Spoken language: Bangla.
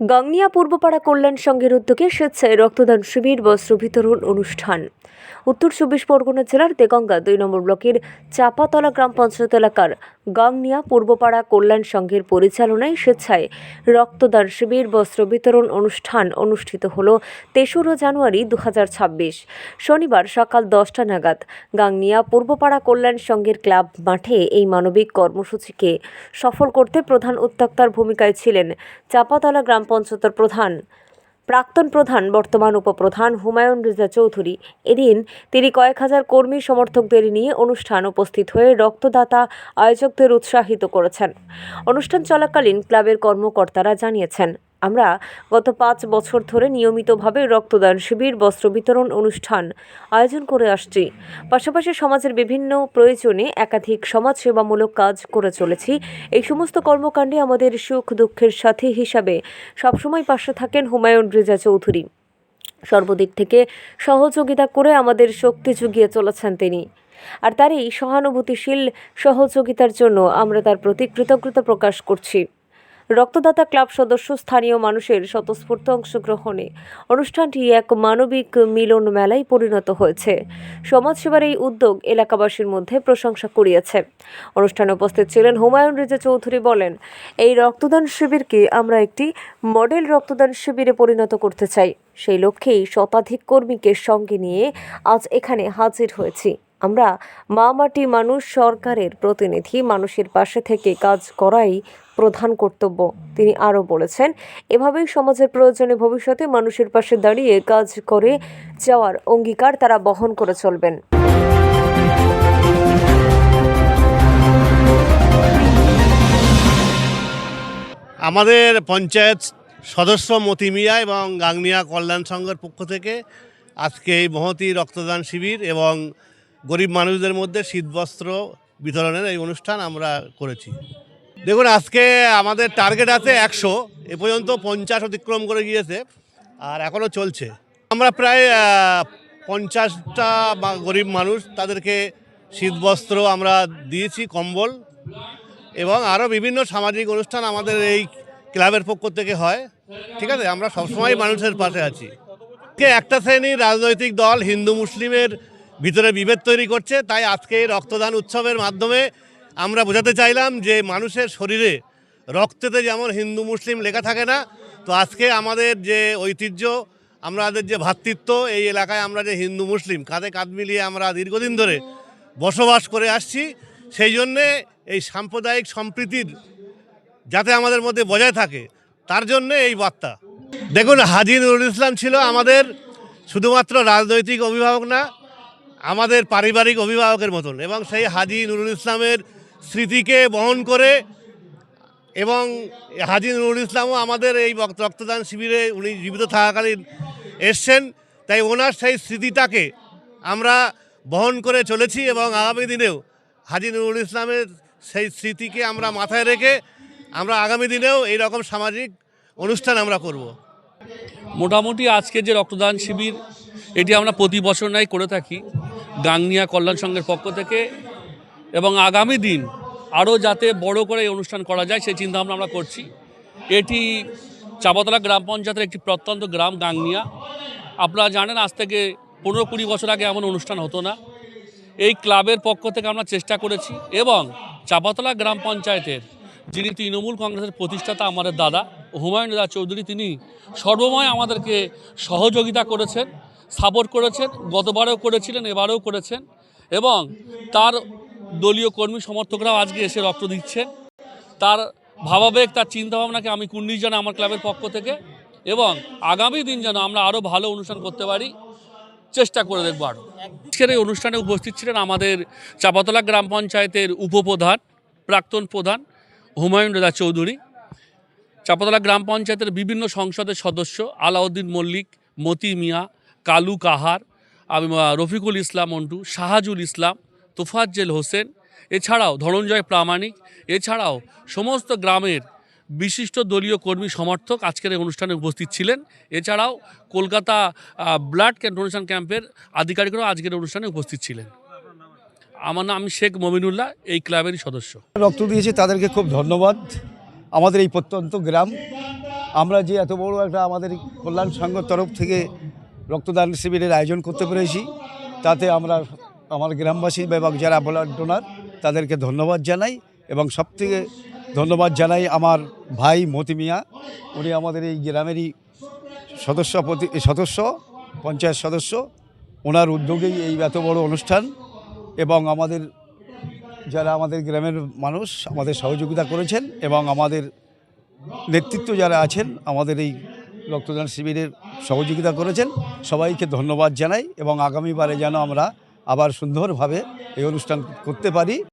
গাংনিয়া পূর্বপাড়া কল্যাণ সংঘের উদ্যোগে স্বেচ্ছায় রক্তদান শিবির বস্ত্র বিতরণ অনুষ্ঠান। উত্তর চব্বিশ পরগনা জেলার দেগঙ্গা দুই নম্বর ব্লকের চাপাতলা গ্রাম পঞ্চায়েত এলাকার গাংনিয়া পূর্বপাড়া কল্যাণ সংঘের পরিচালনায় স্বেচ্ছায় রক্তদান শিবির বস্ত্র বিতরণ অনুষ্ঠান অনুষ্ঠিত হল তেসরা জানুয়ারি দু হাজার ছাব্বিশ। শনিবার সকাল দশটা নাগাদ গাংনিয়া পূর্বপাড়া কল্যাণ সংঘের ক্লাব মাঠে এই মানবিক কর্মসূচিকে সফল করতে প্রধান উদ্যোক্তার ভূমিকায় ছিলেন চাপাতলা গ্রাম পঞ্চায়েতের প্রধান। প্রাক্তন প্রধান, বর্তমান উপপ্রধান হুমায়ুন রেজা চৌধুরী। এদিন তিনি কয়েক হাজার কর্মী সমর্থকদের নিয়ে অনুষ্ঠান উপস্থিত হয়ে রক্তদাতা আয়োজকদের উৎসাহিত করেছেন। অনুষ্ঠান চলাকালীন ক্লাবের কর্মকর্তারা জানিয়েছেন আমরা গত পাঁচ বছর ধরে নিয়মিতভাবে রক্তদান শিবির, বস্ত্র বিতরণ অনুষ্ঠান আয়োজন করে আসছি। পাশাপাশি সমাজের বিভিন্ন প্রয়োজনে একাধিক সমাজসেবামূলক কাজ করে চলেছি। এই সমস্ত কর্মকাণ্ডে আমাদের সুখ দুঃখের সাথী হিসাবে সবসময় পাশে থাকেন হুমায়ুন রেজা চৌধুরী। সর্বদিক থেকে সহযোগিতা করে আমাদের শক্তি জুগিয়ে চলেছেন তিনি। আর তার এই সহানুভূতিশীল সহযোগিতার জন্য আমরা তার প্রতি কৃতজ্ঞতা প্রকাশ করছি। রক্তদাতা ক্লাব সদস্য স্থানীয় মানুষের স্বতঃস্ফূর্ত অংশগ্রহণে। অনুষ্ঠানটি এক মানবিক মিলন মেলায় পরিণত হয়েছে। সমাজসেবার এই উদ্যোগ এলাকাবাসীর মধ্যে প্রশংসা কুড়িয়েছে। অনুষ্ঠানে উপস্থিত ছিলেন হুমায়ুন রেজা চৌধুরী বলেন, এই রক্তদান শিবিরকে আমরা একটি মডেল রক্তদান শিবিরে পরিণত করতে চাই। সেই লক্ষ্যেই শতাধিক কর্মীকে সঙ্গে নিয়ে আজ এখানে হাজির হয়েছি। আমরা মা মাটি মানুষ সরকারের প্রতিনিধি। মানুষের পাশে থেকে কাজ করাই প্রধান কর্তব্য, তিনি আরও বলেছেন। এভাবেই সমাজের প্রয়োজনে ভবিষ্যতে মানুষের পাশে দাঁড়িয়ে কাজ করে যাওয়ার অঙ্গীকার তারা বহন করে চলবেন। আমাদের পঞ্চায়েত সদস্য মতি মিয়া এবং গাংনিয়া কল্যাণ সংঘের পক্ষ থেকে আজকে এই মহতি রক্তদান শিবির এবং গরিব মানুষদের মধ্যে শীতবস্ত্র বিতরণের এই অনুষ্ঠান আমরা করেছি। দেখুন, আজকে আমাদের টার্গেট আছে একশো। এ পর্যন্ত পঞ্চাশ অতিক্রম করে গিয়েছে আর এখনও চলছে। আমরা প্রায় পঞ্চাশটা গরিব মানুষ, তাদেরকে শীতবস্ত্র আমরা দিয়েছি, কম্বল এবং আরও বিভিন্ন সামাজিক অনুষ্ঠান আমাদের এই ক্লাবের পক্ষ থেকে হয়। ঠিক আছে, আমরা সবসময় মানুষের পাশে আছি। কে একটা শ্রেণির রাজনৈতিক দল হিন্দু মুসলিমের ভিতরে বিভেদ তৈরি করছে, তাই আজকে রক্তদান উৎসবের মাধ্যমে আমরা বোঝাতে চাইলাম যে মানুষের শরীরে রক্তেতে যেমন হিন্দু, মুসলিম লেখা থাকে না, তো আজকে আমাদের যে ঐতিহ্য, আমাদের যে ভ্রাতৃত্ব এই এলাকায় আমরা যে হিন্দু, মুসলিম কাঁধে কাঁধ মিলিয়ে আমরা দীর্ঘদিন ধরে বসবাস করে আসছি, সেই জন্যে এই সাম্প্রদায়িক সম্প্রীতির যাতে আমাদের মধ্যে বজায় থাকে, তার জন্য এই বার্তা। দেখুন, হাজি নুরুল ইসলাম ছিল আমাদের শুধুমাত্র রাজনৈতিক অভিভাবক না, আমাদের পারিবারিক অভিভাবকের মতন এবং সেই হাজি নুরুল ইসলামের স্মৃতিকে বহন করে এবং হাজি নুরুল ইসলামও আমাদের এই রক্তদান শিবিরে উনি জীবিত থাকাকালীন এসছেন। তাই ওনার সেই স্মৃতিটাকে আমরা বহন করে চলেছি এবং আগামী দিনেও হাজি নুরুল ইসলামের সেই স্মৃতিকে আমরা মাথায় রেখে আমরা আগামী দিনেও এই রকম সামাজিক অনুষ্ঠান আমরা করব। মোটামুটি আজকে যে রক্তদান শিবির, এটি আমরা প্রতি বছর নাই করে থাকি। গাংনিয়া কল্যাণ সংঘের পক্ষ থেকে এবং আগামী দিন আরও যাতে বড় করে এই অনুষ্ঠান করা যায়, সেই চিন্তাভাবনা আমরা করছি। এটি চাপাতলা গ্রাম পঞ্চায়েতের একটি প্রত্যন্ত গ্রাম, গাংনিয়া। আপনারা জানেন, আজ থেকে পনেরো কুড়ি বছর আগে এমন অনুষ্ঠান হতো না। এই ক্লাবের পক্ষ থেকে আমরা চেষ্টা করেছি এবং চাপাতলা গ্রাম পঞ্চায়েতের যিনি তৃণমূল কংগ্রেসের প্রতিষ্ঠাতা, আমাদের দাদা হুমায়ুন রাজা চৌধুরী, তিনি সর্বময় আমাদেরকে সহযোগিতা করেছেন, সাপোর্ট করেছেন, গতবারেও করেছিলেন, এবারেও করেছেন এবং তার দলীয় কর্মী সমর্থকরাও আজকে এসে রক্ত দিচ্ছেন তার ভাবাবেগ, তার চিন্তাভাবনাকে আমি কুন্ডিস জানাই আমার ক্লাবের পক্ষ থেকে এবং আগামী দিন যেন আমরা আরও ভালো অনুষ্ঠান করতে পারি, চেষ্টা করে দেখব আরও আজকের এই অনুষ্ঠানে উপস্থিত ছিলেন আমাদের চাপাতলা গ্রাম পঞ্চায়েতের উপপ্রধান, প্রাক্তন প্রধান হুমায়ুন রেজা চৌধুরী, চাপাতলা গ্রাম পঞ্চায়েতের বিভিন্ন সংসদের সদস্য আলাউদ্দিন মল্লিক, মতি মিয়া, কালু কাহার রফিকুল ইসলাম মন্টু শাহাজুল ইসলাম তোফাজ্জেল হোসেন, এছাড়াও ধনঞ্জয় প্রামাণিক, এছাড়াও সমস্ত গ্রামের বিশিষ্ট দলীয় কর্মী সমর্থক আজকের এই অনুষ্ঠানে উপস্থিত ছিলেন। এছাড়াও কলকাতা ব্লাড ডোনেশন ক্যাম্পের আধিকারিকরাও আজকের অনুষ্ঠানে উপস্থিত ছিলেন। আমার নাম শেখ মমিনুল্লাহ, এই ক্লাবেরই সদস্য। রক্ত দিয়েছে, তাদেরকে খুব ধন্যবাদ। আমাদের এই প্রত্যন্ত গ্রাম, আমরা যে এত বড় একটা আমাদের কল্যাণ সংঘর তরফ থেকে রক্তদান শিবিরের আয়োজন করতে পেরেছি, তাতে আমরা আমার গ্রামবাসী এবং যারা ব্লাড ডোনার, তাদেরকে ধন্যবাদ জানাই এবং সবথেকে ধন্যবাদ জানাই আমার ভাই মতি মিয়া। উনি আমাদের এই গ্রামেরই সদস্য প্রতি সদস্য, পঞ্চায়েত সদস্য। ওনার উদ্যোগেই এই এত বড় অনুষ্ঠান এবং আমাদের যারা আমাদের গ্রামের মানুষ আমাদের সহযোগিতা করেছেন এবং আমাদের নেতৃত্ব যারা আছেন, আমাদের এই রক্তদান শিবিরের সহযোগিতা করেছেন, সবাইকে ধন্যবাদ জানাই এবং আগামীবারে যেন আমরা আবার সুন্দরভাবে এই অনুষ্ঠান করতে পারি।